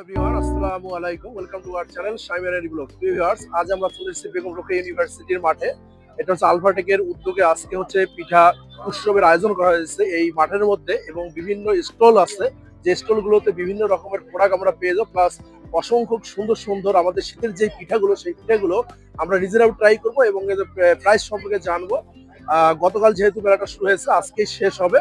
Everyone আসসালামু আলাইকুম। Welcome to our channel Shaimari blog viewers আজ আমরা চলে এসেছি বেগম রোকেয়া ইউনিভার্সিটির মাঠে। এটা হচ্ছে আলফাটেকের উদ্যোগে আজকে হচ্ছে পিঠা উৎসবের আয়োজন করা হয়েছে এই মাঠের মধ্যে এবং বিভিন্ন স্টল আছে। যে স্টলগুলোতে বিভিন্ন রকমের প্রোডাক্ট আমরা পেয়ে যাব প্লাস অসংখ্য সুন্দর সুন্দর আমাদের শীতের যে পিঠাগুলো, সেই পিঠাগুলো আমরা নিজেরাও ট্রাই করব এবং এদের প্রাইস সম্পর্কে জানব। গতকাল যেহেতু মেলাটা শুরু হয়েছে, আজকেই শেষ হবে।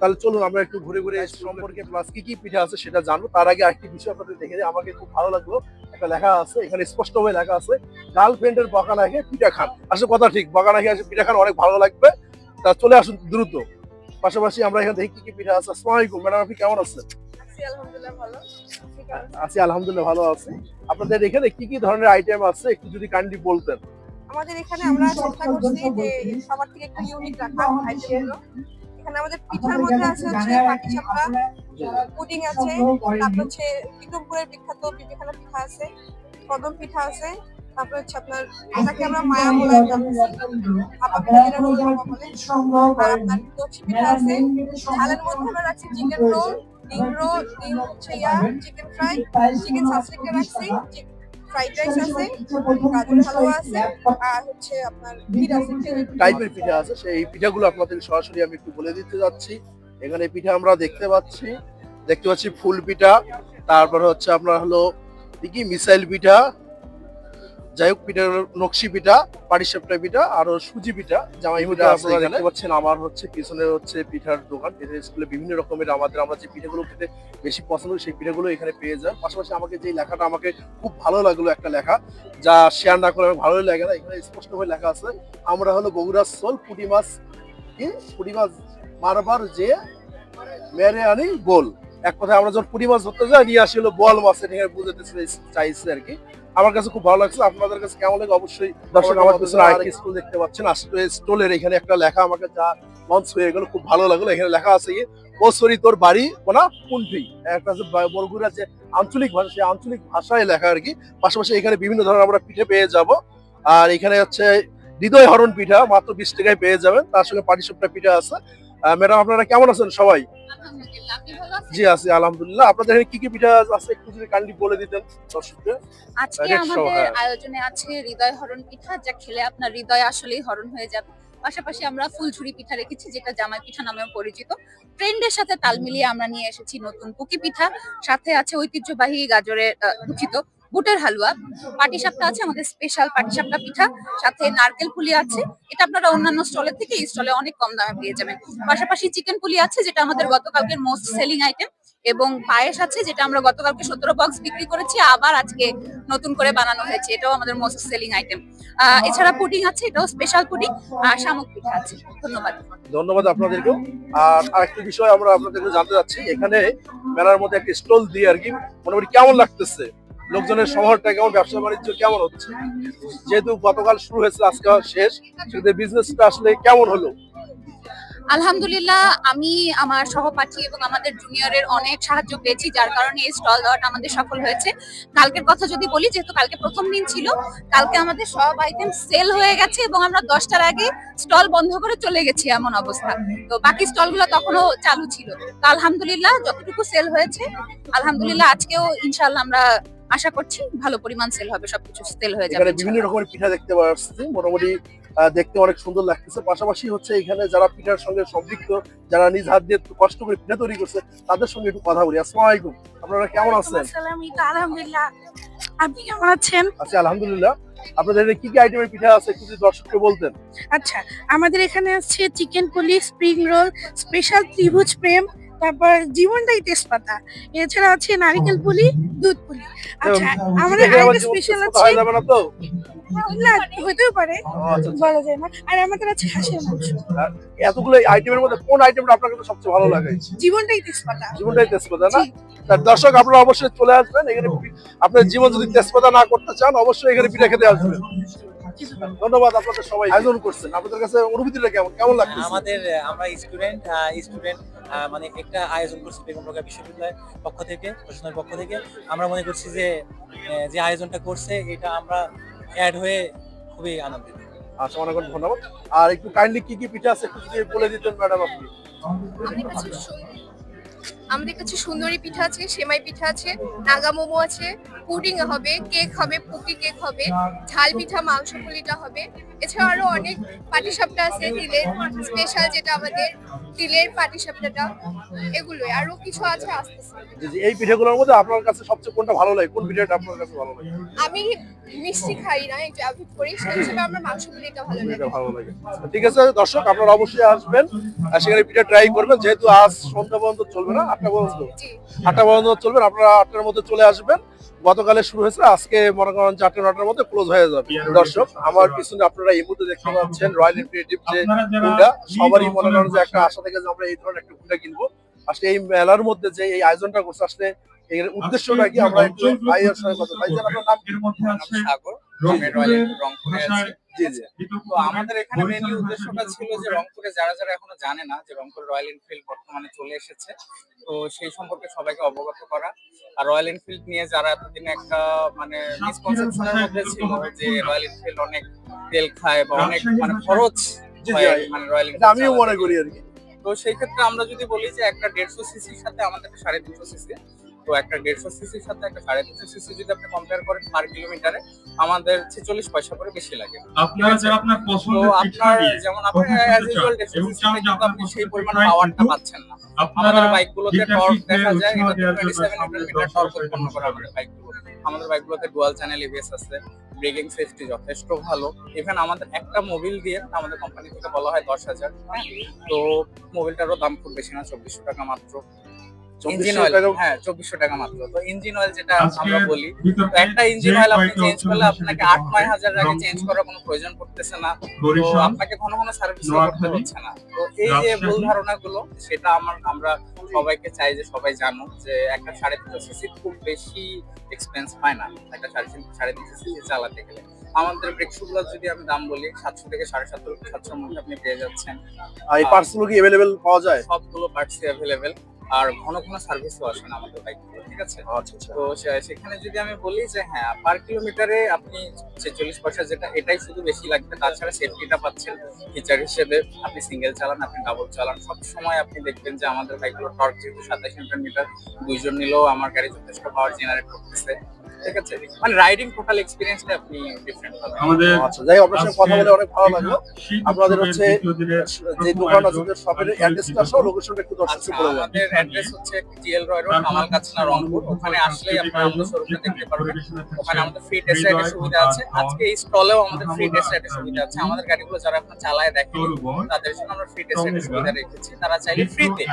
তাহলে চলুন আমরা একটু ঘুরে ঘুরে এই সম্পর্কে প্লাস কি কি পিঠা আছে সেটা জানব। তার আগে আরেকটি বিষয় আপনাদের দেখে। আমাকে খুব ভালো লাগল। একটা লেখা আছে এখানে স্পষ্ট স্পষ্টভাবে লেখা আছে গার্লফ্রেন্ডের বকানা খেয়ে পিঠা খান। আসলে কথা ঠিক বকানা খেয়ে আসে পিঠা খান অনেক ভালো লাগবে। তা চলে আসুন দ্রুত। পাশাপাশি আমরা এখানে দেখি কি কি পিঠা আছে? আসসালামু আলাইকুম। ম্যাডাম আপনি কেমন আছেন? আছি আলহামদুলিল্লাহ ভালো। আছে। আছি আলহামদুলিল্লাহ ভালো আছি। আপনাদের এখানে কি কি ধরনের আইটেম আছে? একটু যদি কাইন্ডলি বলতেন। আমাদের এখানে আমরা চেষ্টা করছি যে সবার থেকে একটু ইউনিক রাখা আইটেমগুলো এখানে আমাদের পিঠার মধ্যে আছে হচ্ছে পাটিসাপটা পুডিং আছে তারপর হচ্ছে বিক্রমপুরের বিখ্যাত বিবেকানা পিঠা আছে কদম পিঠা আছে তারপর হচ্ছে আপনার এটাকে আমরা মায়া বলে আপনার দক্ষি পিঠা আছে ঝালের মধ্যে আমরা রাখছি চিকেন রোল ডিম রোল ডিম হচ্ছে ইয়া চিকেন ফ্রাই চিকেন সাসলিকে রাখছি ফ্রাইড রাইস আছে গাজর হালুয়া আছে আর হচ্ছে আপনার পিঠা। টাইপের পিঠা আছে সেই পিঠাগুলো আপনাদের সরাসরি আমি একটু বলে দিতে যাচ্ছি। এখানে পিঠা আমরা দেখতে পাচ্ছি। দেখতে পাচ্ছি ফুল পিঠা তারপর হচ্ছে আপনার হলো কি কি? মিসাইল পিঠা যাই হোক পিঠা নকশি পিঠা পাটিসাপটা পিঠা আর সুজি পিঠা জামাই পিঠা আপনারা দেখতে পাচ্ছেন আমার হচ্ছে পিছনে হচ্ছে পিঠার দোকান। স্কুলে বিভিন্ন রকমের আমাদের আমরা যে পিঠাগুলো খেতে বেশি পছন্দ সেই পিঠাগুলো এখানে পেয়ে যায় পাশাপাশি আমাকে যে লেখাটা আমাকে খুব ভালো লাগল একটা লেখা যা শেয়ার না করে আমার ভালোই লাগে না এখানে স্পষ্টভাবে লেখা আছে আমরা হলো বগুড়ার সোল পুঁটি মাছ কি? পুঁটি মাছ মারবার যে মেরে আনি গোল। এক কথায় আমরা যখন পুঁটি মাছ ধরতে যাই নিয়ে আসি হলো বল মাছ এখানে বুঝতে চাইছে আর কি। আমার কাছে খুব ভালো লাগছে আপনাদের কাছে কেমন লাগে অবশ্যই দর্শক আমার পিছনে আরেকটি স্কুল দেখতে পাচ্ছেন। স্টলের এখানে একটা লেখা আমাকে যা লঞ্চ হয়ে গেল খুব ভালো লাগল। এখানে লেখা আছে ও সরি তোর বাড়ি কোনা কুন্ঠি। একটা আছে বরগুড়া যে আঞ্চলিক ভাষা সেই আঞ্চলিক ভাষায় লেখা আর কি। পাশাপাশি এখানে বিভিন্ন ধরনের আমরা পিঠে পেয়ে যাব। আর এখানে হচ্ছে হৃদয় হরণ পিঠা মাত্র বিশ টাকায় পেয়ে যাবেন। তার সঙ্গে পাটিসাপটা পিঠা আছে। ম্যাডাম আপনারা কেমন আছেন সবাই? জি আছি আলহামদুলিল্লাহ। আপনাদের এখানে কি কি পিঠা আছে? একটু যদি কাইন্ডলি বলে দিতেন দর্শকদের আজকে আমাদের। আয়োজনে আছে হৃদয় হরণ পিঠা যা খেলে আপনার হৃদয় আসলেই হরণ হয়ে যাবে। পাশাপাশি আমরা ফুলঝুরি পিঠা রেখেছি যেটা জামাই পিঠা নামেও পরিচিত। ট্রেন্ডের সাথে তাল মিলিয়ে আমরা নিয়ে এসেছি নতুন কুকি পিঠা। সাথে আছে ঐতিহ্যবাহী গাজরের দুঃখিত বুটের হালুয়া, পাটিসাপটা আছে, আমাদের স্পেশাল পাটিসাপটা পিঠা, সাথে নারকেল পুলি আছে। এটা আপনারা অন্যান্য স্টলের থেকে এই স্টলে অনেক কম দামে পেয়ে যাবেন। পাশাপাশি চিকেন পুলি আছে, যেটা আমাদের গতকালকের মোস্ট সেলিং আইটেম এবং পায়েস আছে, যেটা আমরা গতকালকে সতেরো বক্স বিক্রি করেছি, আবার আজকে নতুন করে বানানো হয়েছে, এটাও আমাদের মোস্ট সেলিং আইটেম এছাড়া পুডিং আছে, এটাও স্পেশাল পুডিং, আর শামুক পিঠা আছে। ধন্যবাদ। ধন্যবাদ আপনাদেরকেও। আর আরেকটি বিষয় আমরা আপনাদেরকে জানতে চাচ্ছি এখানে মেলার মধ্যে একটা স্টল দিয়ে আর কি, মোটামুটি কেমন লাগতেছে? লোকজনের শহরটা কেমন ব্যবসা বাণিজ্য কেমন হচ্ছে? যেহেতু গতকাল শুরু হয়েছে আজকে শেষ, সেক্ষেত্রে বিজনেসটা আসলে কেমন হলো? আলহামদুলিল্লাহ, আমি আমার সহপাঠী এবং আমাদের জুনিয়রের অনেক সাহায্য পেয়েছি, যার কারণে এই স্টল দেওয়াটা আমাদের সফল হয়েছে। কালকের কথা যদি বলি, যেহেতু কালকে প্রথম দিন ছিল, কালকে আমাদের সব আইটেম সেল হয়ে গেছে এবং আমরা দশটার আগে স্টল বন্ধ করে চলে গেছি এমন অবস্থা। তো বাকি স্টলগুলো তখনও চালু ছিল। তো আলহামদুলিল্লাহ, যতটুকু সেল হয়েছে, আলহামদুলিল্লাহ, আজকেও ইনশাল্লাহ আমরা আশা করছি ভালো পরিমাণ সেল হবে সবকিছু সেল হয়ে যাবে বিভিন্ন রকমের পিঠা দেখতে পাচ্ছি মোটামুটি আহ, দেখতে অনেক সুন্দর লাগতেছে। পাশাপাশি হচ্ছে এখানে যারা পিঠার সঙ্গে সম্পৃক্ত যারা নিজ হাত দিয়ে কষ্ট করে পিঠা তৈরি করছে তাদের সঙ্গে একটু কথা বলি। আসসালামু আলাইকুম। আপনারা কেমন আছেন? আলহামদুলিল্লাহ। আপনি কেমন আছেন? আচ্ছা আলহামদুলিল্লাহ। আপনাদের কি কি আইটেমের পিঠা আছে একটু যদি দর্শককে বলতেন। আচ্ছা আমাদের এখানে আছে চিকেন পুলি স্প্রিং রোল স্পেশাল ত্রিভুজ প্রেম তারপর জীবনটাই তেজপাতা। এছাড়া আছে নারিকেল পুলি দুধ পুলি। আচ্ছা আমাদের আরেকটা স্পেশাল আছে। না হতেও পারে। আচ্ছা, আচ্ছা। বলা যায় না। আর আমাদের আছে হাঁসের মাংস। এতগুলো আইটেমের মধ্যে কোন আইটেমটা আপনার কাছে সবচেয়ে ভালো লাগে? জীবনটাই তেজপাতা। জীবনটাই তেজপাতা না? তার দর্শক আপনারা অবশ্যই চলে আসবেন। এখানে আপনার জীবন যদি তেজপাতা না করতে চান অবশ্যই এখানে পিঠা খেতে আসবেন। ধন্যবাদ আপনাদের সবাই আয়োজন করছেন। আপনাদের কাছে অনুভূতিটা কেমন? কেমন লাগছে আমাদের আমরা স্টুডেন্ট স্টুডেন্ট মানে একটা আয়োজন করছি বেগম রোকেয়া বিশ্ববিদ্যালয়ের পক্ষ থেকে প্রশাসনের পক্ষ থেকে। আমরা মনে করছি যে যে আয়োজনটা করছে এটা আমরা অ্যাড হয়ে খুবই আনন্দিত। আচ্ছা অনেক অনেক ধন্যবাদ। আর একটু কাইন্ডলি কি কি পিঠা আছে একটু যদি বলে দিতেন ম্যাডাম আপনি। আমাদের কাছে সুন্দরী পিঠা আছে, সেমাই পিঠা আছে, নাগা মোমো আছে, পুডিং হবে, কেক হবে, পুকি কেক হবে, ঝাল পিঠা, মাংস পুলিটা হবে। এছাড়া আরও অনেক পাটিসাপটা আছে তিলের স্পেশাল যেটা আমাদের তিলের পাটিসাপটাটা এগুলোই। আরও কিছু আছে আসতেছে। এই পিঠেগুলোর মধ্যে আপনার কাছে সবচেয়ে কোনটা ভালো লাগে? কোন পিঠাটা আপনার কাছে ভালো লাগে? আমি মিষ্টি খাই না একটু অ্যাভয়েড করি সেই হিসেবে আমার মাংস পুলিটা ভালো লাগে। ভালো লাগে। ঠিক আছে দর্শক আপনারা অবশ্যই আসবেন। আর সেখানে পিঠা ট্রাই করবেন। যেহেতু আজ সন্ধ্যা পর্যন্ত চলবে না আটটা পর্যন্ত জি। আটটা পর্যন্ত চলবেন আপনারা আটটার মধ্যে চলে আসবেন। গতকালে শুরু হয়েছে আজকে মনে করেন চারটে নটার মধ্যে ক্লোজ হয়ে যাবে। দর্শক আমার পিছনে আপনারা এই মুহূর্তে দেখতে পাচ্ছেন রয়্যাল ইনফিনিটিভ যে হুন্ডা সবারই মনে করেন যে একটা আশা থেকে যে আমরা এই ধরনের একটা হুন্ডা কিনবো। আসলে এই মেলার মধ্যে যে এই আয়োজনটা করছে আসলে এর উদ্দেশ্যটা কি আমরা একটু ভাইয়ের সঙ্গে কথা ভাই আপনার নাম কি? সাগর রংপুরে আছি। জি জি। তো আমাদের এখানে উদ্দেশ্যটা ছিল যে রংপুরে যারা যারা এখনও জানে না যে রংপুর রয়্যাল এনফিল্ড বর্তমানে চলে এসেছে তো সেই সম্পর্কে সবাইকে অবগত করা। আর রয়্যাল এনফিল্ড নিয়ে যারা এতদিন একটা মানে মিসকনসেপশনের মধ্যে ছিল যে রয়্যাল এনফিল্ড অনেক তেল খায় বা অনেক মানে খরচ মানে রয়্যাল এটা আমিও মনে করি আর কি। তো সেই ক্ষেত্রে আমরা যদি বলি যে একটা দেড়শো সিসির সাথে আমাদের সাড়ে তিনশো সিসি তো একটা দেড়শো সিসির সাথে একটা সাড়ে তিনশো সিসি যদি আপনি কম্পেয়ার করেন পার কিলোমিটারে আমাদের ছেচল্লিশ পয়সা করে বেশি লাগে। আপনারা যারা আপনার তো আপনার যেমন আপনি অ্যাজ ইউজুয়াল দেড়শো সিসিতে কিন্তু আপনি সেই পরিমাণ পাওয়ারটা পাচ্ছেন না। আমাদের বাইকগুলোতে টর্ক দেখা যায় এটা টোয়েন্টি সেভেন মিটার টর্ক উৎপন্ন করে আমাদের বাইকগুলো আমাদের বাইকগুলোতে ডুয়াল চ্যানেল এবিএস আছে ব্রেকিং সেফটি যথেষ্ট ভালো। ইভেন আমাদের একটা মোবিল দিয়ে আমাদের কোম্পানি থেকে বলা হয় দশ হাজার। তো মোবিলটারও দাম খুব বেশি না চব্বিশশো টাকা মাত্র। ইঞ্জিন অয়েল হ্যাঁ চব্বিশশো টাকা মাত্র। তো ইঞ্জিন অয়েল যেটা আমরা বলি তো একটা ইঞ্জিন অয়েল আপনি চেঞ্জ করলে আপনাকে আট নয় হাজার আগে চেঞ্জ করার কোনো প্রয়োজন পড়তেছে না। তো আপনাকে ঘন ঘন সার্ভিস করতে হচ্ছে না। তো এই যে ভুল ধারণাগুলো সেটা আমার আমরা সবাইকে চাই যে সবাই জানুক যে একটা সাড়ে তিনশো সিসি খুব বেশি এক্সপেন্স হয় না। একটা সাড়ে তিন সাড়ে তিনশো সিসি চালাতে গেলে। আমাদের ব্রেক শুগুলো যদি আমি দাম বলি সাতশো থেকে সাড়ে সাতশো সাতশোর মধ্যে আপনি পেয়ে যাচ্ছেন। এই পার্টসগুলো কি অ্যাভেলেবেল পাওয়া যায়? সবগুলো পার্টসই অ্যাভেলেবেল আর ঘন ঘন সার্ভিসও আসে না আমাদের বাইকগুলো ঠিক আছে? আচ্ছা আচ্ছা। তো সেখানে যদি আমি বলি যে হ্যাঁ পার কিলোমিটারে আপনি ছেচল্লিশ পয়সা যেটা এটাই শুধু বেশি লাগবে তাছাড়া সেফটিটা পাচ্ছেন। ফিচার হিসেবে আপনি সিঙ্গেল চালান আপনি ডাবল চালান। সব সময় আপনি দেখবেন যে আমাদের বাইকগুলো টর্ক যেহেতু সাতাশ নিউটন মিটার দুইজন নিলেও আমার গাড়ি যথেষ্ট পাওয়ার জেনারেট করতেছে। ঠিক আছে। মানে রাইডিং টোটাল এক্সপিরিয়েন্সটা আপনি ডিফারেন্ট পাবেন। আমাদের আচ্ছা যাই আপনার কথা বলে অনেক ভালো লাগল। আপনাদের হচ্ছে যে দোকান আছে যে শপের অ্যাড্রেসটা সহ লোকেশনটা একটু আচ্ছা দর্শককে বলে দেন আমাদের অ্যাড্রেস হচ্ছে জিএল রয় রোড কামাল কাছনা রংপুর। ওখানে আসলেই আপনারা আমাদের শোরুমে দেখতে পারবেন। ওখানে আমাদের ফ্রি টেস্ট রাইডের সুবিধা আছে। আজকে এই স্টলেও আমাদের ফ্রি টেস্ট রাইডের সুবিধা আছে। আমাদের গাড়িগুলো যারা এখন চালায় দেখে তাদের জন্য আমরা ফ্রি টেস্ট রাইডের সুবিধা রেখেছি। তারা চাইলে ফ্রিতে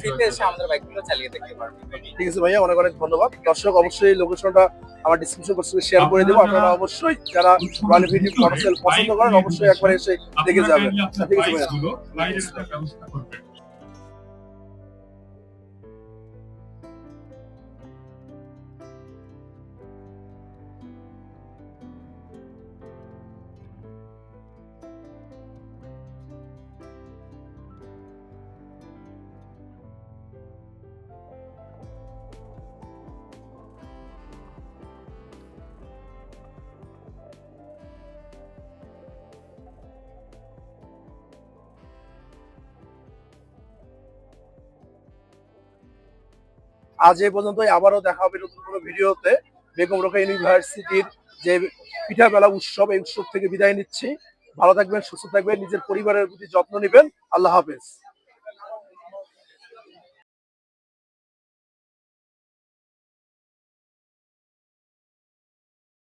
ফ্রিতে এসে আমাদের বাইকগুলো চালিয়ে দেখতে পারবে ঠিক আছে ভাইয়া অনেক অনেক ধন্যবাদ। দর্শক অবশ্যই লোকেশনটা আমার ডিসক্রিপশন বক্সে শেয়ার করে দেবো। আপনারা অবশ্যই যারা রয়্যাল ভিডিও পছন্দ করেন অবশ্যই একবার এসে দেখে যাবেন। ঠিক আছে ভাইয়া আজ এ পর্যন্তই। আবারও দেখা হবে নতুন কোনো ভিডিওতে। বেগম রোকা ইউনিভার্সিটির যে পিঠা বেলা উৎসব, এই উৎসব থেকে বিদায় নিচ্ছি। ভালো থাকবেন, সুস্থ থাকবেন, নিজের পরিবারের প্রতি যত্ন নেবেন। আল্লাহ হাফেজ।